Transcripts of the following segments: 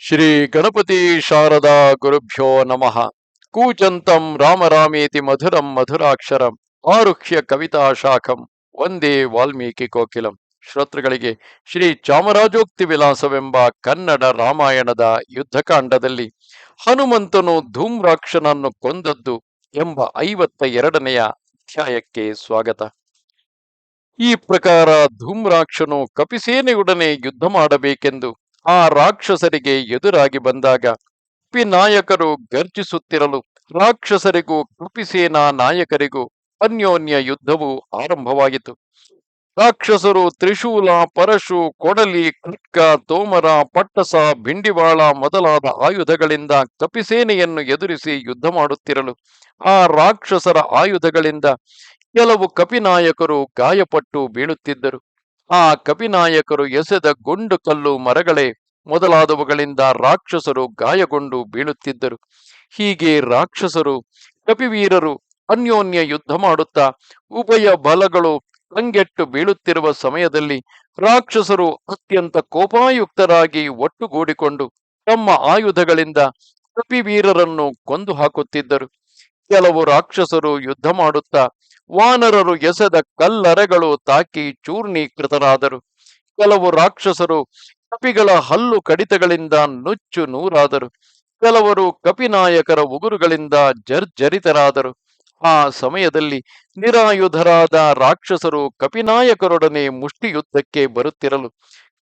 ಶ್ರೀ ಗಣಪತಿ ಶಾರದಾ ಗುರುಭ್ಯೋ ನಮಃ. ಕೂಚಂತಂ ರಾಮರಾಮೇತಿ ಮಧುರಂ ಮಧುರಾಕ್ಷರಂ ಆರುಕ್ಷ್ಯ ಕವಿತಾ ಶಾಖಂ ಒಂದೇ ವಾಲ್ಮೀಕಿ ಕೋಕಿಲಂ. ಶ್ರೋತೃಗಳಿಗೆ ಶ್ರೀ ಚಾಮರಾಜೋಕ್ತಿ ವಿಲಾಸವೆಂಬ ಕನ್ನಡ ರಾಮಾಯಣದ ಯುದ್ಧಕಾಂಡದಲ್ಲಿ ಹನುಮಂತನು ಧೂಮ್ರಾಕ್ಷನನ್ನು ಕೊಂದದ್ದು ಎಂಬ ಐವತ್ತ ಎರಡನೆಯ ಅಧ್ಯಾಯಕ್ಕೆ ಸ್ವಾಗತ. ಈ ಪ್ರಕಾರ ಧೂಮ್ರಾಕ್ಷನು ಕಪಿಸೇನೆಯೊಡನೆ ಯುದ್ಧ ಮಾಡಬೇಕೆಂದು ಆ ರಾಕ್ಷಸರಿಗೆ ಎದುರಾಗಿ ಬಂದಾಗ ಕಪಿ ನಾಯಕರು ಗರ್ಜಿಸುತ್ತಿರಲು ರಾಕ್ಷಸರಿಗೂ ಕಪಿಸೇನಾ ನಾಯಕರಿಗೂ ಅನ್ಯೋನ್ಯ ಯುದ್ಧವು ಆರಂಭವಾಯಿತು. ರಾಕ್ಷಸರು ತ್ರಿಶೂಲ, ಪರಶು, ಕೊಡಲಿ, ಖಡ್ಗ, ತೋಮರ, ಪಟ್ಟಸ ಬಿಂಡಿವಾಳ ಮೊದಲಾದ ಆಯುಧಗಳಿಂದ ಕಪಿಸೇನೆಯನ್ನು ಎದುರಿಸಿ ಯುದ್ಧ ಮಾಡುತ್ತಿರಲು ಆ ರಾಕ್ಷಸರ ಆಯುಧಗಳಿಂದ ಕೆಲವು ಕಪಿನಾಯಕರು ಗಾಯಪಟ್ಟು ಬೀಳುತ್ತಿದ್ದರು. ಆ ಕಪಿನಾಯಕರು ಎಸೆದ ಗುಂಡು ಕಲ್ಲು ಮರಗಳೇ ಮೊದಲಾದವುಗಳಿಂದ ರಾಕ್ಷಸರು ಗಾಯಗೊಂಡು ಬೀಳುತ್ತಿದ್ದರು. ಹೀಗೆ ರಾಕ್ಷಸರು ಕಪಿವೀರರು ಅನ್ಯೋನ್ಯ ಯುದ್ಧ ಮಾಡುತ್ತಾ ಉಭಯ ಬಲಗಳು ಕಂಗೆಟ್ಟು ಬೀಳುತ್ತಿರುವ ಸಮಯದಲ್ಲಿ ರಾಕ್ಷಸರು ಅತ್ಯಂತ ಕೋಪಾಯುಕ್ತರಾಗಿ ಒಟ್ಟುಗೂಡಿಕೊಂಡು ತಮ್ಮ ಆಯುಧಗಳಿಂದ ಕಪಿವೀರರನ್ನು ಕೊಂದು ಹಾಕುತ್ತಿದ್ದರು. ಕೆಲವು ರಾಕ್ಷಸರು ಯುದ್ಧ ಮಾಡುತ್ತಾ ವಾನರರು ಎಸೆದ ಕಲ್ಲರೆಗಳು ತಾಕಿ ಚೂರ್ಣೀಕೃತರಾದರು. ಕೆಲವು ರಾಕ್ಷಸರು ಕಪಿಗಳ ಹಲ್ಲು ಕಡಿತಗಳಿಂದ ನುಚ್ಚು ನೂರಾದರು. ಕೆಲವರು ಕಪಿನಾಯಕರ ಉಗುರುಗಳಿಂದ ಜರ್ಜರಿತರಾದರು. ಆ ಸಮಯದಲ್ಲಿ ನಿರಾಯುಧರಾದ ರಾಕ್ಷಸರು ಕಪಿನಾಯಕರೊಡನೆ ಮುಷ್ಟಿಯುದ್ಧಕ್ಕೆ ಬರುತ್ತಿರಲು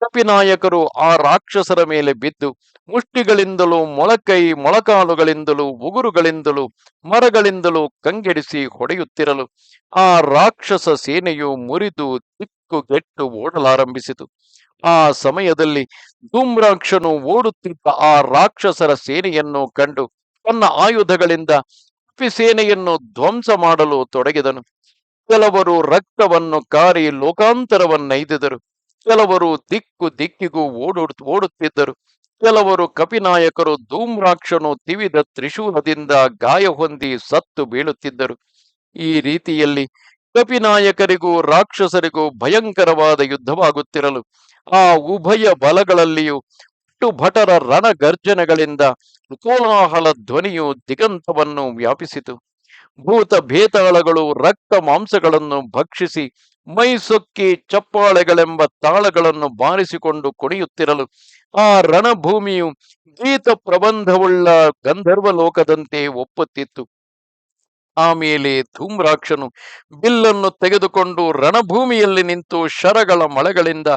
ಕಪಿನಾಯಕರು ಆ ರಾಕ್ಷಸರ ಮೇಲೆ ಬಿದ್ದು ಮುಷ್ಟಿಗಳಿಂದಲೂ ಮೊಳಕೈ ಮೊಳಕಾಲುಗಳಿಂದಲೂ ಉಗುರುಗಳಿಂದಲೂ ಮರಗಳಿಂದಲೂ ಕಂಗೆಡಿಸಿ ಹೊಡೆಯುತ್ತಿರಲು ಆ ರಾಕ್ಷಸ ಸೇನೆಯು ಮುರಿದು ದಿಕ್ಕುಗೆಟ್ಟು ಓಡಲಾರಂಭಿಸಿತು. ಆ ಸಮಯದಲ್ಲಿ ಧೂಮ್ರಾಕ್ಷನು ಓಡುತ್ತಿದ್ದ ಆ ರಾಕ್ಷಸರ ಸೇನೆಯನ್ನು ಕಂಡು ತನ್ನ ಆಯುಧಗಳಿಂದ ಸೇನೆಯನ್ನು ಧ್ವಂಸ ಮಾಡಲು ತೊಡಗಿದನು. ಕೆಲವರು ರಕ್ತವನ್ನು ಕಾರಿ ಲೋಕಾಂತರವನ್ನೈದಿದರು. ಕೆಲವರು ದಿಕ್ಕು ದಿಕ್ಕಿಗೂ ಓಡೋಡ್ ಓಡುತ್ತಿದ್ದರು. ಕೆಲವರು ಕಪಿನಾಯಕರು ಧೂಮ್ರಾಕ್ಷನು ತಿವಿದ ತ್ರಿಶೂಲದಿಂದ ಗಾಯ ಹೊಂದಿ ಸತ್ತು ಬೀಳುತ್ತಿದ್ದರು. ಈ ರೀತಿಯಲ್ಲಿ ಕಪಿನಾಯಕರಿಗೂ ರಾಕ್ಷಸರಿಗೂ ಭಯಂಕರವಾದ ಯುದ್ಧವಾಗುತ್ತಿರಲು ಆ ಉಭಯ ಬಲಗಳಲ್ಲಿಯೂ ಭಟರ ರಣಗರ್ಜನೆಗಳಿಂದ ಕೋಲಾಹಲ ಧ್ವನಿಯು ದಿಗಂತವನ್ನು ವ್ಯಾಪಿಸಿತು. ಭೂತ ಭೇತಾಳಗಳು ರಕ್ತ ಮಾಂಸಗಳನ್ನು ಭಕ್ಷಿಸಿ ಮೈಸೊಕ್ಕಿ ಚಪ್ಪಾಳೆಗಳೆಂಬ ತಾಳಗಳನ್ನು ಬಾರಿಸಿಕೊಂಡು ಕುಣಿಯುತ್ತಿರಲು, ಆ ರಣಭೂಮಿಯು ಗೀತ ಪ್ರಬಂಧವುಳ್ಳ ಗಂಧರ್ವ ಲೋಕದಂತೆ ಒಪ್ಪುತ್ತಿತ್ತು ಆಮೇಲೆ ಧೂಮ್ರಾಕ್ಷನು ಬಿಲ್ಲನ್ನು ತೆಗೆದುಕೊಂಡು ರಣಭೂಮಿಯಲ್ಲಿ ನಿಂತು ಶರಗಳ ಮಳೆಗಳಿಂದ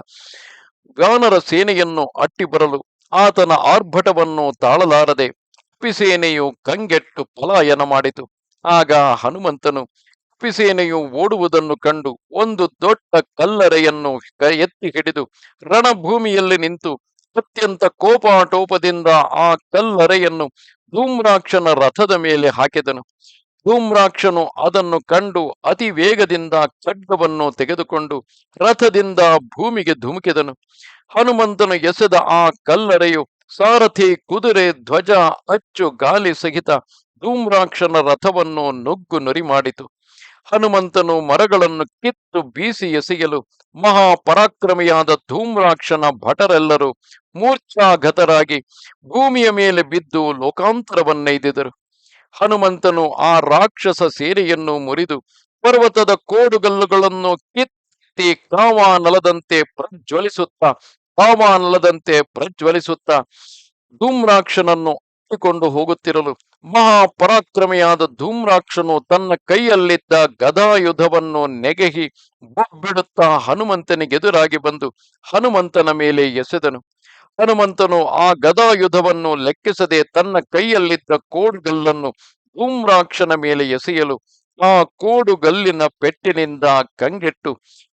ಗಾನರ ಸೇನೆಯನ್ನು ಅಟ್ಟಿ ಬರಲು ಆತನ ಆರ್ಭಟವನ್ನು ತಾಳಲಾರದೆ ಅಪ್ಪಿಸೇನೆಯು ಕಂಗೆಟ್ಟು ಪಲಾಯನ ಮಾಡಿತು. ಆಗ ಹನುಮಂತನು ಕಪಿಸೇನೆಯು ಓಡುವುದನ್ನು ಕಂಡು ಒಂದು ದೊಡ್ಡ ಕಲ್ಲರೆಯನ್ನು ಎತ್ತಿ ಹಿಡಿದು ರಣಭೂಮಿಯಲ್ಲಿ ನಿಂತು ಅತ್ಯಂತ ಕೋಪಾಟೋಪದಿಂದ ಆ ಕಲ್ಲರೆಯನ್ನು ಧೂಮ್ರಾಕ್ಷನ ರಥದ ಮೇಲೆ ಹಾಕಿದನು. ಧೂಮ್ರಾಕ್ಷನು ಅದನ್ನು ಕಂಡು ಅತಿ ವೇಗದಿಂದ ಖಡ್ಗವನ್ನು ತೆಗೆದುಕೊಂಡು ರಥದಿಂದ ಭೂಮಿಗೆ ಧುಮುಕಿದನು. ಹನುಮಂತನು ಎಸೆದ ಆ ಕಲ್ಲರೆಯು ಸಾರಥಿ, ಕುದುರೆ, ಧ್ವಜ, ಅಚ್ಚು, ಗಾಲಿ ಸಹಿತ ಧೂಮ್ರಾಕ್ಷನ ರಥವನ್ನು ನುಗ್ಗು ನುರಿ ಮಾಡಿತು. ಹನುಮಂತನು ಮರಗಳನ್ನು ಕಿತ್ತು ಬೀಸಿ ಎಸೆಯಲು ಮಹಾಪರಾಕ್ರಮಿಯಾದ ಧೂಮ್ರಾಕ್ಷನ ಭಟರೆಲ್ಲರೂ ಮೂರ್ಛಾಗತರಾಗಿ ಭೂಮಿಯ ಮೇಲೆ ಬಿದ್ದು ಲೋಕಾಂತರವನ್ನೈದಿದರು ಹನುಮಂತನು ಆ ರಾಕ್ಷಸ ಸೇರೆಯನ್ನು ಮುರಿದು ಪರ್ವತದ ಕೋಡುಗಲ್ಲುಗಳನ್ನು ಕಿತ್ತಿ ಕಾವಾನಲದಂತೆ ಪ್ರಜ್ವಲಿಸುತ್ತಾ ಕಾವಾನಲದಂತೆ ಪ್ರಜ್ವಲಿಸುತ್ತಾ ಧೂಮ್ರಾಕ್ಷನನ್ನು ಕೊಂಡು ಹೋಗುತ್ತಿರಲು ಮಹಾಪರಾಕ್ರಮಿಯಾದ ಧೂಮ್ರಾಕ್ಷನು ತನ್ನ ಕೈಯಲ್ಲಿದ್ದ ಗದಾಯುಧವನ್ನು ನೆಗೆಹಿ ಬೊಬ್ಬಿಡುತ್ತಾ ಹನುಮಂತನಿಗೆದುರಾಗಿ ಬಂದು ಹನುಮಂತನ ಮೇಲೆ ಎಸೆದನು. ಹನುಮಂತನು ಆ ಗದಾಯುಧವನ್ನು ಲೆಕ್ಕಿಸದೆ ತನ್ನ ಕೈಯಲ್ಲಿದ್ದ ಕೋಡುಗಲ್ಲನ್ನು ಧೂಮ್ರಾಕ್ಷನ ಮೇಲೆ ಎಸೆಯಲು ಆ ಕೋಡುಗಲ್ಲಿನ ಪೆಟ್ಟಿನಿಂದ ಕಂಗೆಟ್ಟು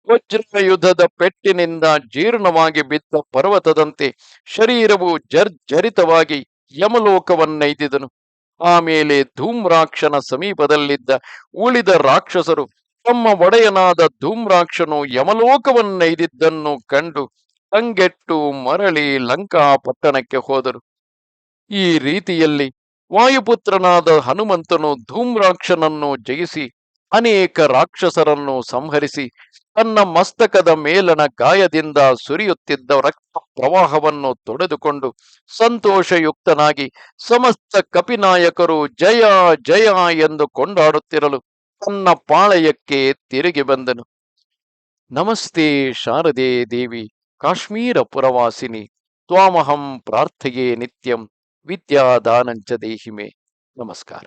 ವಜ್ರಯುಧದ ಪೆಟ್ಟಿನಿಂದ ಜೀರ್ಣವಾಗಿ ಬಿದ್ದ ಪರ್ವತದಂತೆ ಶರೀರವು ಜರ್ಜರಿತವಾಗಿ ಯಮಲೋಕವನ್ನೈದಿದನು. ಆಮೇಲೆ ಧೂಮ್ರಾಕ್ಷನ ಸಮೀಪದಲ್ಲಿದ್ದ ಉಳಿದ ರಾಕ್ಷಸರು ತಮ್ಮ ಒಡೆಯನಾದ ಧೂಮ್ರಾಕ್ಷನು ಯಮಲೋಕವನ್ನೈದಿದ್ದನ್ನು ಕಂಡು ತಂಗೆಟ್ಟು ಮರಳಿ ಲಂಕಾ ಪಟ್ಟಣಕ್ಕೆ ಹೋದರು. ಈ ರೀತಿಯಲ್ಲಿ ವಾಯುಪುತ್ರನಾದ ಹನುಮಂತನು ಧೂಮ್ರಾಕ್ಷನನ್ನು ಜಯಿಸಿ ಅನೇಕ ರಾಕ್ಷಸರನ್ನು ಸಂಹರಿಸಿ ತನ್ನ ಮಸ್ತಕದ ಮೇಲನ ಗಾಯದಿಂದ ಸುರಿಯುತ್ತಿದ್ದ ರಕ್ತ ಪ್ರವಾಹವನ್ನು ತೊಡೆದುಕೊಂಡು ಸಂತೋಷಯುಕ್ತನಾಗಿ ಸಮಸ್ತ ಕಪಿನಾಯಕರು ಜಯ ಜಯ ಎಂದು ಕೊಂಡಾಡುತ್ತಿರಲು ತನ್ನ ಪಾಳಯಕ್ಕೆ ತಿರುಗಿ ಬಂದನು. ನಮಸ್ತೆ ಶಾರದೆ ದೇವಿ, ಕಾಶ್ಮೀರ ಪುರವಾಸಿನಿ, ತ್ವಾಮಹಂ ಪ್ರಾರ್ಥೆಯೇ ನಿತ್ಯಂ, ವಿದ್ಯಾದಾನಂಚ ದೇಹಿಮೆ. ನಮಸ್ಕಾರ.